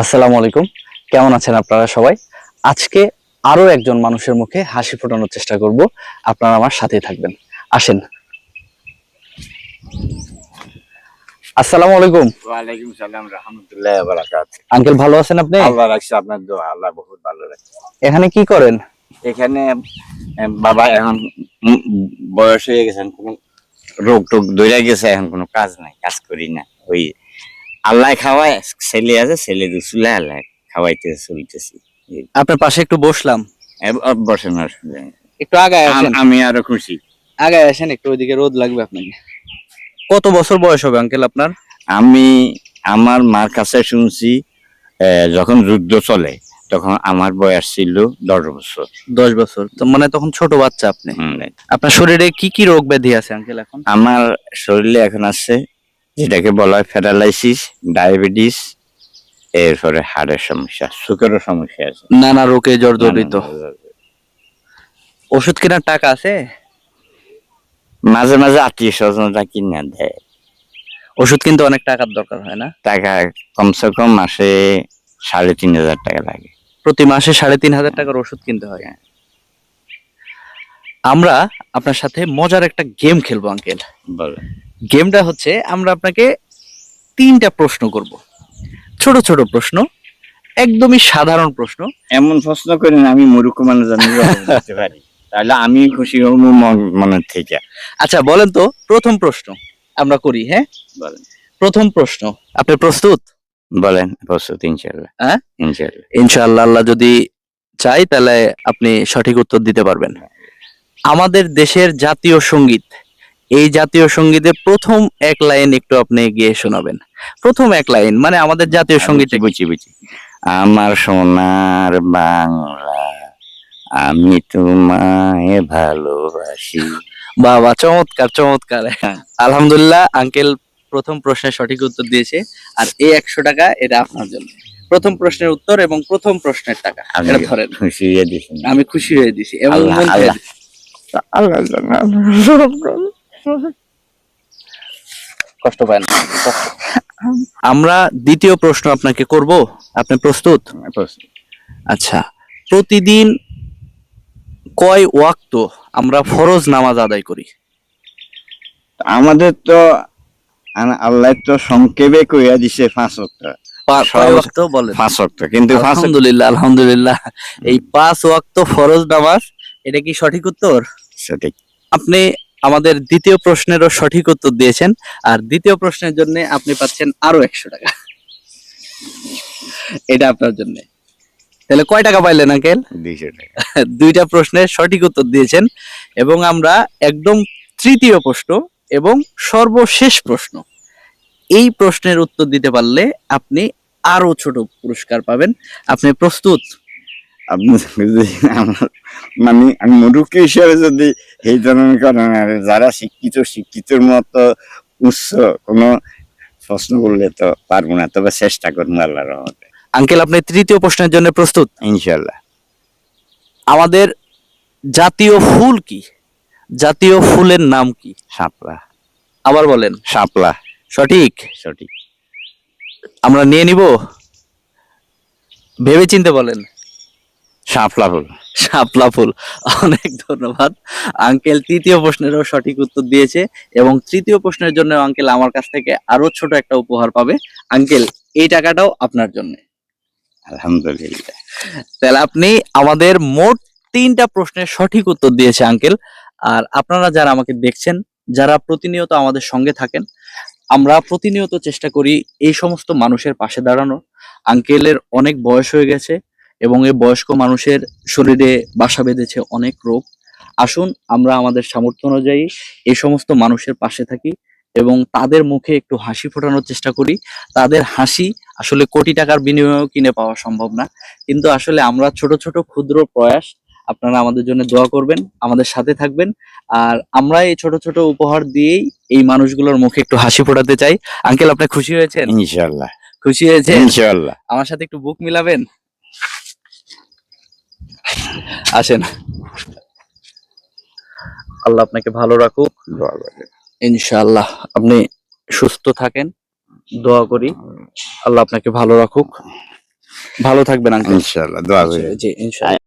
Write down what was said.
আসসালামু আলাইকুম। কেমন আছেন আপনারা সবাই? আজকে আরও একজন মানুষের মুখে হাসি ফোটানোর চেষ্টা করব। আপনারা আমার সাথে থাকবেন। আসেন। আসসালামু আলাইকুম। ওয়ালাইকুম সালাম রহমতুল্লাহ বারাকাত আঙ্কেল ভালো আছেন আপনি? আল্লাহ রাখছে আপনার দোয়া আল্লাহ বহুত ভালো রাখছে। এখানে কি করেন? এখানে বাবা এখন বয়স হয়ে গেছেন কোনো রোগ টোগ ধরে গেছে এখন কোনো কাজ নাই কাজ করি না। ওই আল্লাহ খাওয়ায় ছেলে আছে ছেলে দুসুলে আল্লাহ খাওয়াইতে চলতেছি। আপনার পাশে একটু বসলাম। বসেন একটু আগায় আসেন। আমি আরও খুশি। আগায় আসেন একটু ওইদিকে রোদ লাগবে আপনাকে। কত বছর বয়স হবে আঙ্কেল আপনার? আমি আমার মার কাছে শুনছি যখন যুদ্ধ চলে তখন আমার বয়স ছিল দশ বছর। দশ বছর। তো মানে তখন ছোট বাচ্চা আপনি। আপনার শরীরে কি কি রোগ ব্যাধি আছে আঙ্কেল এখন? আমার শরীরে এখন আছে যেটাকে বলা হয় প্যারালাইসিস ডায়াবেটিস এরপরে হাড়ের সমস্যা সুগারের সমস্যা আছে। নানা রোগে জর্জরিত। ওষুধ কেনার টাকা আছে? মাঝে মাঝে আত্মীয় স্বজনরা কিনে দেয়। ওষুধ কিনতে অনেক টাকার দরকার হয় না? টাকা কমসে কম মাসে সাড়ে তিন হাজার টাকা লাগে। প্রতি মাসে সাড়ে তিন হাজার টাকার ওষুধ কিনতে হয়। আমরা আপনার সাথে মজার একটা গেম খেলব আঙ্কেল। বলে গেমটা হচ্ছে আমরা আপনাকে তিনটা প্রশ্ন করব। ছোট ছোট প্রশ্ন একদমই সাধারণ প্রশ্ন। এমন প্রশ্ন করেন আমি মূর্খ মানুষ আমি জবাব পারি। তাহলে আমি খুশি হব মন- মনের থেকে। আচ্ছা বলেন তো প্রথম প্রশ্ন আমরা করি হ্যাঁ? বলেন। প্রথম প্রশ্ন আপনি প্রস্তুত? বলেন প্রস্তুত ইনশাল্লাহ হ্যাঁ? ইনশাল্লাহ ইনশাআল্লাহ আল্লাহ যদি চাই তাহলে আপনি সঠিক উত্তর দিতে পারবেন। আমাদের দেশের জাতীয় সংগীত এই জাতীয় সঙ্গীতে প্রথম এক লাইন একটু আপনি গিয়ে শোনাবেন। প্রথম এক লাইন মানে আমাদের জাতীয় সংগীত বুঝি বুঝি আমার সোনার বাংলা আমি তোমায় ভালোবাসি। বাবা চমৎকার চমৎকার। আলহামদুলিল্লাহ আঙ্কেল প্রথম প্রশ্নের সঠিক উত্তর দিয়েছে আর এই একশো টাকা এটা আপনার জন্য। প্রথম প্রশ্নের উত্তর এবং প্রথম প্রশ্নের টাকা। এটা ধরেন। খুশি হয়ে দিয়েছি আমি খুশি হয়ে দিছি এবং আল্লাহ, আল্লাহ। কষ্ট পায় না। আমরা দ্বিতীয় প্রশ্ন আপনাকে করব। আপনি প্রস্তুত? প্রস্তুত। আচ্ছা প্রতিদিন কয় ওয়াক্ত আমরা ফরজ নামাজ আদায় করি? আমাদের তো আল্লাহ তো সংক্ষেপে কইয়া দিছে পাঁচ ওয়াক্ত। বলেন? পাঁচ অক্ট কিন্তু পাঁচ আলহামদুলিল্লাহ আলহামদুলিল্লাহ। এই পাঁচ ওয়াক্ত ফরজ নামাজ এটা কি সঠিক উত্তর? সঠিক। আপনি আমাদের দ্বিতীয় প্রশ্নেরও সঠিক উত্তর দিয়েছেন। আর দ্বিতীয় প্রশ্নের জন্য আপনি পাচ্ছেন আরও একশো টাকা। এটা আপনার জন্য। তাহলে কয় টাকা পাইলেন আঙ্কেল? দুইটা প্রশ্নের সঠিক উত্তর দিয়েছেন। এবং আমরা একদম তৃতীয় প্রশ্ন এবং সর্বশেষ প্রশ্ন। এই প্রশ্নের উত্তর দিতে পারলে আপনি আরও ছোট পুরস্কার পাবেন। আপনি প্রস্তুত? আপনি যদি আমার- মানে আমি মুরুক্কি হিসেবে যদি এই ধরনের আর যারা শিক্ষিত শিক্ষিতর মতো উচ্চ কোনো প্রশ্ন করলে তো পারব না তবে চেষ্টা করব আল্লাহ রহমতে। আঙ্কেল আপনি তৃতীয় প্রশ্নের জন্য প্রস্তুত? ইনশাল্লাহ আমাদের জাতীয় ফুল কি? জাতীয় ফুলের নাম কি? শাপলা। আবার বলেন। শাপলা। সঠিক? সঠিক। আমরা নিয়ে নিব? ভেবে চিনতে বলেন। শাপলা ফুল। শাপলা ফুল। অনেক ধন্যবাদ। আঙ্কেল তৃতীয় প্রশ্নেরও সঠিক উত্তর দিয়েছে এবং তৃতীয় প্রশ্নের জন্য আঙ্কেল আমার কাছ থেকে আরও ছোট একটা উপহার পাবে। আঙ্কেল এই টাকাটাও আপনার জন্য। আলহামদুলিল্লাহ। তাহলে আপনি আমাদের মোট তিনটা প্রশ্নের সঠিক উত্তর দিয়েছে আঙ্কেল। আর আপনারা যারা আমাকে দেখছেন যারা প্রতিনিয়ত আমাদের সঙ্গে থাকেন আমরা প্রতিনিয়ত চেষ্টা করি এই সমস্ত মানুষের পাশে দাঁড়ানো আঙ্কেলের অনেক বয়স হয়ে গেছে এবং এই বয়স্ক মানুষের শরীরে বাসা বেঁধেছে অনেক রোগ। আসুন আমরা আমাদের সামর্থ্য অনুযায়ী এই সমস্ত মানুষের পাশে থাকি এবং তাদের মুখে একটু হাসি ফোটানোর চেষ্টা করি। তাদের হাসি আসলে কোটি টাকার বিনিময়েও কিনে পাওয়া সম্ভব না। কিন্তু আসলে আমরা ছোট ছোট ক্ষুদ্র প্রয়াস আপনারা আমাদের জন্য দোয়া করবেন আমাদের সাথে থাকবেন। আর আমরা এই ছোট ছোট উপহার দিয়েই এই মানুষগুলোর মুখে একটু হাসি ফোটাতে চাই। আঙ্কেল আপনি খুশি হয়েছেন? ইনশাল্লাহ খুশি হয়েছে ইনশাল্লাহ আমার সাথে একটু বুক মিলাবেন? আসেন। আল্লাহ আপনাকে ভালো রাখুক। ইনশাআল্লাহ আপনি সুস্থ থাকেন। দোয়া করি। আল্লাহ আপনাকে ভালো রাখুক। ভালো থাকবেন আঙ্কেল ইনশাল্লাহ দোয়া করি। জি ইনশাআল্লাহ।